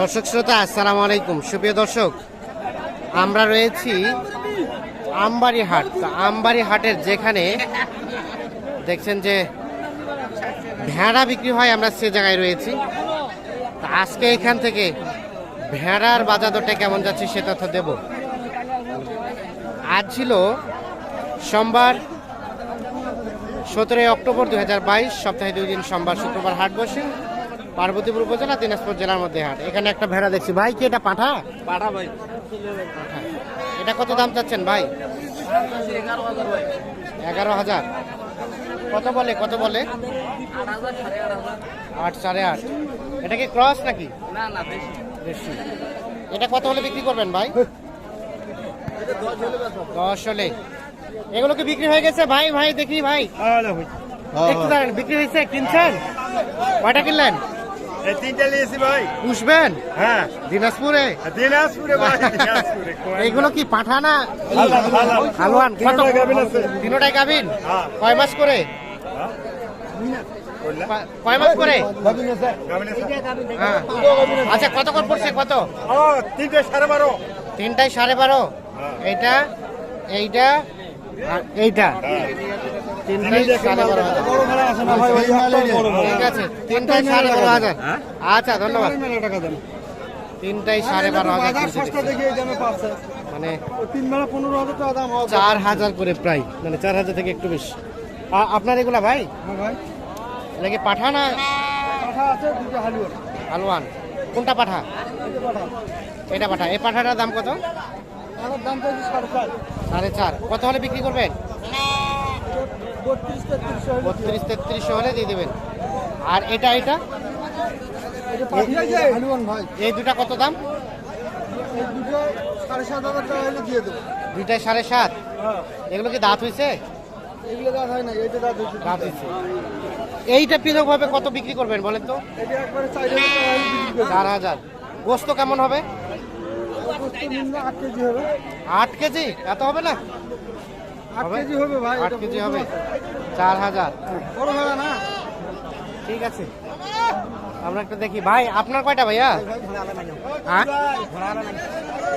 দর্শক শ্রোতা, আসসালামু আলাইকুম। সুপ্রিয় দর্শক, আমরা রয়েছি আমবাড়ি হাট আমবাড়ি হাটের যেখানে দেখছেন যে ভেড়া বিক্রি হয়, আমরা সে জায়গায় রয়েছি। আজকে এখান থেকে ভেড়ার বাজার দরটা কেমন যাচ্ছে সে তথ্য দেব। আজ ছিল সোমবার সতেরোই অক্টোবর দু হাজার বাইশ, সপ্তাহে দুই দিন সোমবার শুক্রবার হাট বসে। পার্বতীপুর উপজেলা দিনাজপুর জেলার মধ্যে হাট। এখানে একটা ভেড়া দেখছি। ভাই কি এটা পাঠা? পাঠা ভাই। পাঠা। এটা কত দাম চাচ্ছেন ভাই? এগারো হাজার। কত বলে কত বলে? আট সাড়ে আট। এটা কি ক্রস নাকি? না না বেশি বেশি এটা কত হলে বিক্রি করবেন ভাই? দশ হলে। এগুলো কি বিক্রি হয়ে গেছে? ভাই ভাই দেখি ভাই। একটু দাঁড়ান বিক্রি হয়েছে? কিনছেন? কয়টা কিনলেন? তিনটা নিয়েছি ভাই। পুষবেন? হ্যাঁ। দিনাজপুরে? দিনাজপুরে ভাই দিনাজপুরে। এইগুলো কি পাঠানা। হালুয়ান কত তিনোটাই হ্যাঁ। কয় মাস করে? কয়- কয় মাস করে? হ্যাঁ। আচ্ছা কত করে পড়ছে কত? ও তিনটে সাড়ে বারো। তিনটায় সাড়ে বারো। হ্যাঁ। এইটা এইটা এইটা। তিনটায় সাড়ে বারো হাজার। ঠিক আছে সাড়ে বারো হাজার। আচ্ছা ধন্যবাদ। তিনটায় সাড়ে বারো হাজার কিনছে দেখছি। মানে চার হাজার করে প্রায় মানে চার হাজার থেকে একটু বেশি। আপনার এগুলা ভাই? এটা কি পাঠা না হালুয়ান? কোনটা পাঠা? এটা পাঠা। এই পাঠাটার দাম কত? সাড়ে চার। কত হলে বিক্রি করবেন? বত্রিশ তেত্রিশ হলে দিয়ে দেবেন। আর এটা এটা? এই দুটা কত দাম? দুইটায় সাড়ে সাত। এগুলো কি দাঁত হয়েছে এইটা পৃথক ভাবে কত বিক্রি করবেন বলেন তো? চার হাজার। গোস্ত কেমন হবে? আট কেজি? এত হবে না? হবে? আট কেজি হবে? চার হাজার? ঠিক আছে। আমরা একটা দেখি। ভাই আপনার কয়টা ভাইয়া? হ্যাঁ?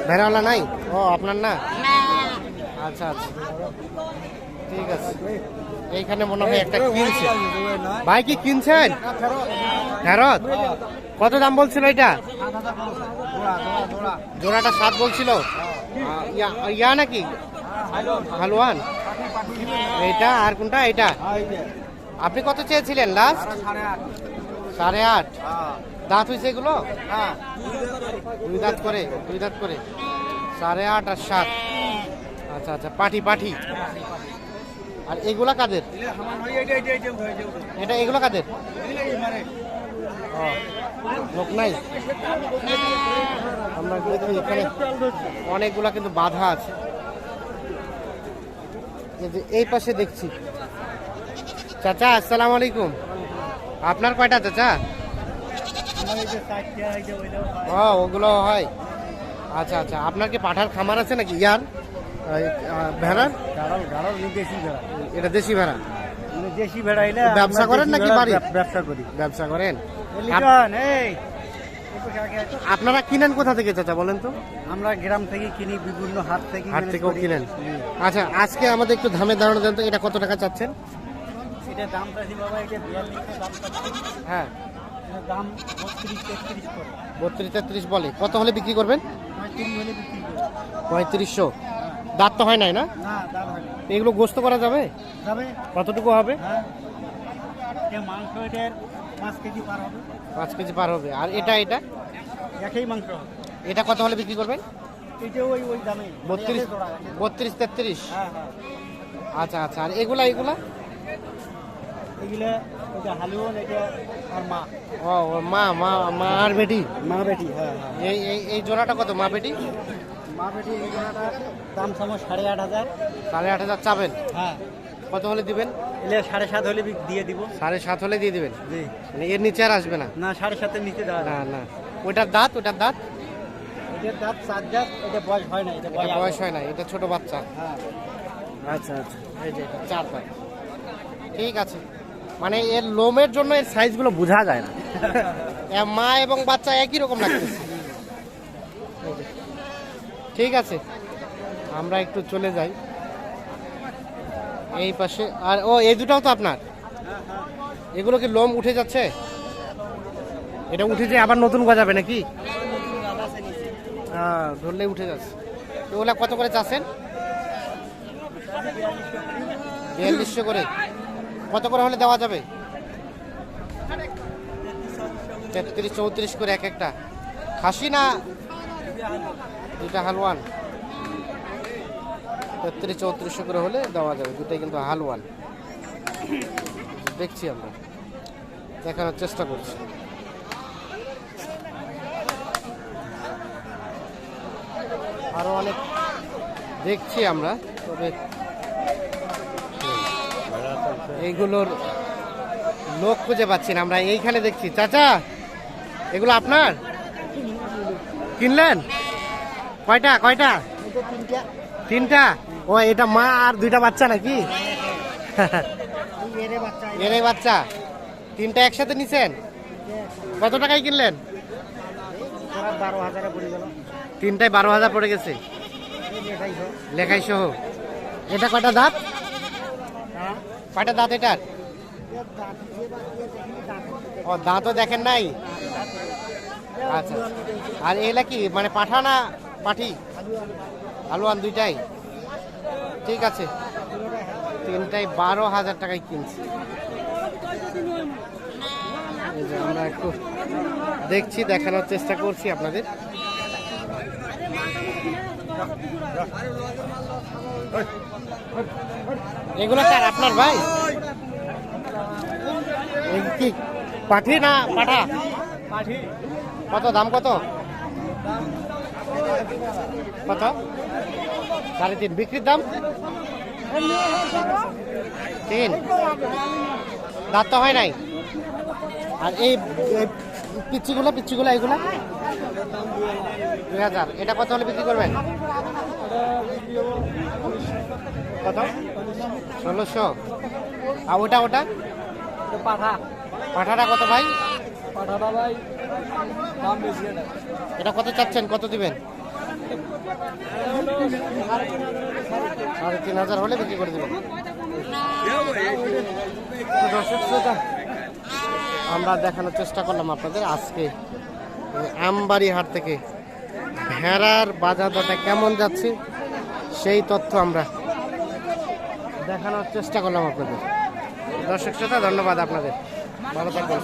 ভেড়াওয়ালা নাই? ও আপনার না? আচ্ছা আচ্ছা। ঠিক আছে। এইখানে মনে হয় একটা কিনছে ভাই কি কিনছেন? ফেরত? কত দাম বলছিল এটা? জোড়াটা সাত বলছিল? ইয়া নাকি? হালুয়ান এইটা আর কোনটা? এটা আপনি কত চেয়েছিলেন লাস্ট সাড়ে আট। দাঁত হয়েছে এগুলো? দুই দাঁত করে, দুই দাঁত করে। সাড়ে আট আর সাত। আচ্ছা আচ্ছা পাঠি পাঠি আর এগুলা কাদের? এটা এগুলো কাদের? লোক নাই? আমরা অনেকগুলা কিন্তু বাধা আছে। এই পাশে দেখছি। চাচা আসসালামু আলাইকুম। আপনার কয়টা চাচা? ও ওগুলো হয়। আচ্ছা আচ্ছা আপনার কি পাঠার খামার আছে নাকি? ইয়ার? ভেড়ার? এটা দেশি ভেড়া। দেশি ভেড়া ব্যবসা করেন নাকি বাড়ি? ব্যবসা করি। ব্যবসা করেন? এই আপনারা কিনেন কোথা থেকে চাচা বলেন তো? আমরা গ্রাম থেকে কিনি বিভিন্ন হাট থেকে হাট থেকেও কিনেন? আচ্ছা আজকে আমাদের একটু ধামের ধারণা দেন তো এটা কত টাকা চাচ্ছেন? এটা দাম চাইছি বাবা এটা হ্যাঁ। দাম বত্রিশ তেত্রিশ বলে। কত হলে বিক্রি করবেন? পঁয়ত্রিশশো। দাঁত তো হয় নাই না। এগুলো গোস্ত করা যাবে? কতটুকু হবে? হ্যাঁ। মাংস এটার পাঁচ কেজি পার হবে। আর এটা এটা? একই মাংস এটা কত হলে বিক্রি করবেন? এটা ওই ওই দামে। বত্রিশ। বত্রিশ তেত্রিশ? হ্যাঁ হ্যাঁ। আচ্ছা আচ্ছা। আর এগুলা এগুলা? এগুলা ওটা হালুন এটা আর মা। ও মা মা মা আর বেটি? মা বেটি হ্যাঁ হ্যাঁ। এই এই এই জোড়াটা কত মা বেটি? মা বেটি এই জোড়াটা দাম সম সাড়ে আট হাজার। সাড়ে আট হাজার চাবেন? হ্যাঁ। কত হলে দিবেন? এলে সাড়ে সাত হলে দিয়ে দিব। সাড়ে সাত হলে দিয়ে দিবেন? জি। মানে এর নিচে আর আসবে না? না সাড়ে সাতের নিচে দেওয়া না না। ওটার দাঁত ওটার দাঁত? এটার দাঁত চার দাঁত এটা বয়স হয় না এটা বয়স হয় না এটা ছোট বাচ্চা। হ্যাঁ। আচ্ছা আচ্ছা। এই যে এটা চার দাঁত। ঠিক আছে। মানে এর লোমের জন্য এর সাইজগুলো বোঝা যায় না। মা এবং বাচ্চা একই রকম লাগতেছে ঠিক আছে। আমরা একটু চলে যাই। এই পাশে। আর, ও, এই দুটাও তো আপনার? এগুলো কি লোম উঠে যাচ্ছে? এটা উঠে যে আবার নতুন গজাবে নাকি? হ্যাঁ ধরলে উঠে যাচ্ছে। তো ওগুলা কত করে চাচ্ছেন? বিয়াল্লিশশো করে। কত করে হলে দেওয়া যাবে? তেত্রিশ, চৌত্রিশ করে এক একটা। খাসি না দুটা হালওয়ান তেত্রিশ চৌত্রিশশো করে হলে দেওয়া যাবে। দুটাই কিন্তু হালওয়ান দেখছি আমরা। দেখানোর চেষ্টা করছি। আরও অনেক দেখছি আমরা, তবে এইগুলোর লোক খুঁজে পাচ্ছি না। আমরা এইখানে দেখছি। চাচা, এগুলো আপনার? কিনলেন? কয়টা? কয়টা? তিনটা। ও এটা মা আর দুইটা বাচ্চা নাকি? এরে বাচ্চা তিনটা একসাথে নিছেন? কত টাকায় কিনলেন? বারো হাজারে পড়ে গেল। তিনটায় বারো হাজার পড়ে গেছে। লেখাই সহ। এটা কয়টা দাঁত? কয়টা দাঁত এটার? ও দাঁতও দেখেন নাই? আচ্ছা। আর এলা কি মানে পাঠা না পাঠি? আলু আলুয়ান দুইটাই। ঠিক আছে। তিনটায় বারো হাজার টাকায় কিনছি। আমরা একটু দেখছি, দেখানোর চেষ্টা করছি আপনাদের। এগুলো কার? আপনার ভাই? কি? পাঠি না পাঠা? কত দাম কত? কত? সাড়ে তিন বিক্রির দাম? তিন। দাঁত তো হয় নাই। আর এই পিচ্ছিগুলো পিচ্ছিগুলো এইগুলো? দুই হাজার। এটা কত হলে বিক্রি করবেন? কত? ষোলোশো। আর ওটা ওটা? পাঠা। পাঠাটা কত ভাই? পাঠাটা ভাই দাম বেশি এটা। এটা কত চাচ্ছেন? কত দিবেন? সাড়ে তিন হাজার হলে বিক্রি করে দেবেন দর্শক শ্রোতা, আমরা দেখানোর চেষ্টা করলাম আপনাদের আজকে আমবাড়ি হাট থেকে ভেড়ার বাজার দরটা কেমন যাচ্ছে সেই তথ্য আমরা দেখানোর চেষ্টা করলাম আপনাদের। দর্শক শ্রোতা ধন্যবাদ আপনাদের। ভালো থাকবেন।